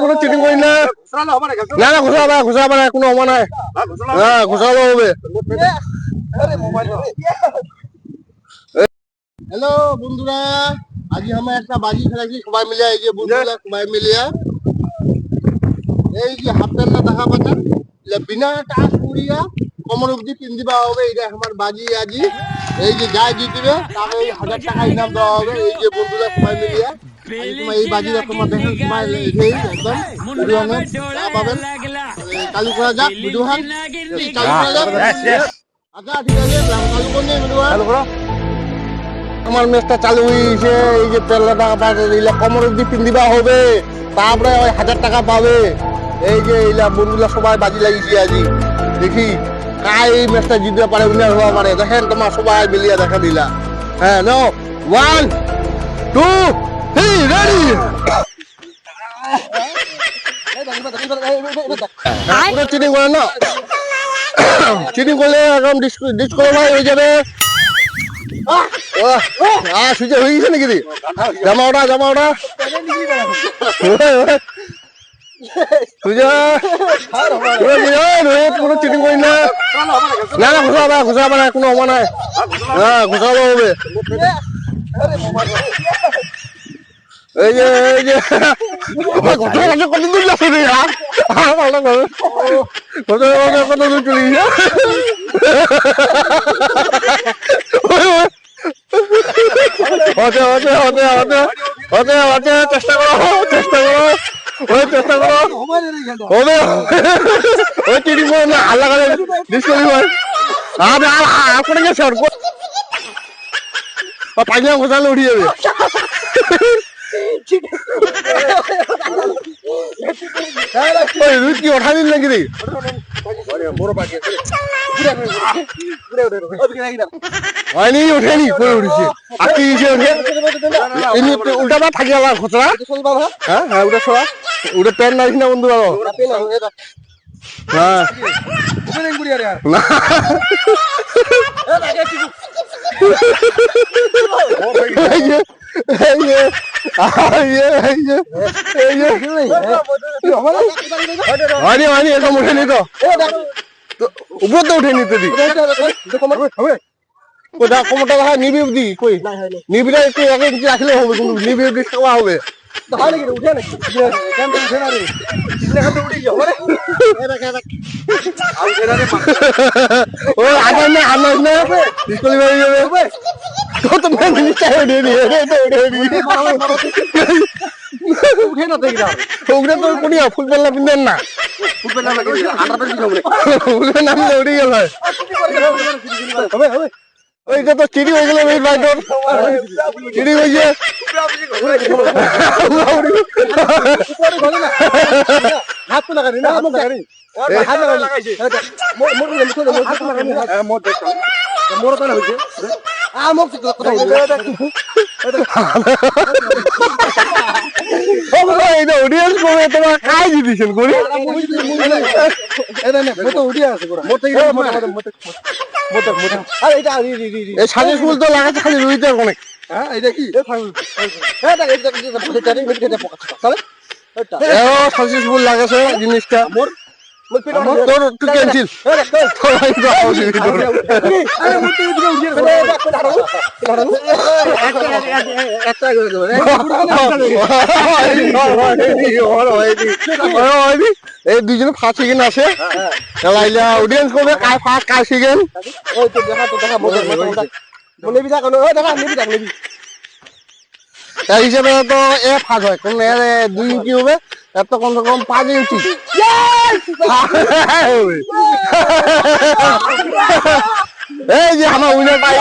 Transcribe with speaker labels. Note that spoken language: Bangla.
Speaker 1: কোনো চিটিং করি না। না না ঘোষাবো না ঘোষাবো না কোনো অমা নাই। হ্যাঁ ঘোষাবো হবে হ্যালো বন্ধুরা আজ আমরা একটা বাজি খেলাছি সবাই মিলে এই যে বন্ধুরা সবাই মিলিয়া এই যে হাফ দেখা পাচ্ছেন? বিনা টাচ করিয়া কমর অব্দি পিন দিবা হবে এটা আমার বাজি আজি। এই যে যাই জিতবে তাকে এই হাজার টাকা ইনাম দেওয়া হবে এই যে বন্ধুরা সবাই মিলিয়া এই একদম পাবেন চালু করা যাক ভিডিও হান চালু করা যাক আচ্ছা ঠিক আছে চালু করে নিয়ে ভিডিও আমার মেসটা চালু হয়েছে এই যে তেল টাকা দিলে কমর অব্দি পিন দিবা হবে তারপরে ওই হাজার টাকা পাবে এই যে এইলা বন্ধুরা সবাই বাজি লাগিয়েছি আজি দেখি কাই এই ম্যাচটা জিততে পারে উইনার হওয়া পারে দেখেন তোমার সবাই মিলিয়ে দেখা দিলা হ্যাঁ নো ওয়ান টু চিটিং করে না। চিটিং করলে একদম ডিসকোয়ালিফাই হয়ে যাবে। আহ সুযোগ হয়ে গেছে নাকি? জামা ওটা জামা ওটা। কোনো চিটিং করি না। না না ঘোষাবো না ঘোষাবো না, কোনো অমা নাই হ্যাঁ ঘোষাবো হবে। এই যে এই যে। ঘটনা কাছে কত দূর যাচ্ছে রে আর ভালো করে। ঘটনা কাছে কত দূর চলে গেছে হতে হতে হতে হতে হতে হতে চেষ্টা করো চেষ্টা করো। ওই চেষ্টা করো। হবে ওই চিঠি করো না আল্লাহ করে। ডিসকোয়ালিফাই আর আর আর করে গেছে আর পাইনা গোসালে যাবে কি ওঠা দিল নাকি রে? হয়নি, ওঠেনি, করে উঠেছে। কি হিসেবে ওঠে এমনি উল্টা বা থাকি আবার খচরা হ্যাঁ হ্যাঁ উঠে সরা উঠে প্যান্ট নাই না বন্ধু বাবা? হ্যাঁ। না। এই নিবি রাখলে হবে নিবি খাওয়া হবে ও আবার না বাড়ি যাবে তো তো मैं নিচে উঠে নিয়ে রে তো উঠে নিয়ে ওগুলো তো কোনিয়া ফুটবল না পিন্দেন না ফুটবল নাম উঠে গেল ওইটা তো চিড়ি হয়ে গেল ওই বাইটর চিড়ি হয়েছে
Speaker 2: হাত তো লাগানি না হাত লাগানি হাত লাগানি মোর মোর মোর মোর মোর তো না হইছে আ মোক তো কথা
Speaker 1: এটা অডিয়েন্স করে তোমার কাজ দিয়েছেন করি
Speaker 2: এটা না মোটো উড়িয়া আছে পুরো মোটো মোটো মোটো মোটো মোটো আরে এটা রি রি রি
Speaker 1: এই সাজে ফুল তো লাগাচ্ছে খালি রুইতে অনেক
Speaker 2: হ্যাঁ এটা কি এ থাকুন এটা এটা এটা এটা চারি মিনিট কেটে পকা চলে এটা
Speaker 1: এও সাজে ফুল লাগাছে জিনিসটা
Speaker 2: মোর মোর পেট
Speaker 1: তোর এই দুজনে ফার্স্ট সেকেন্ড আছে লাইলা অডিয়েন্স করবে কার ফার্স্ট কার সেকেন্ড
Speaker 2: ওই তো দেখা তো দেখা মোটো মোটো মনে বিজা কোন ওই দেখা নেবি দেখ নেবি
Speaker 1: এই হিসাবে তো এ ফার্স্ট হয় কোন দুই ইঞ্চি হবে এত কমসে কম পাঁচ ইঞ্চি এই যে আমার উইনার পাই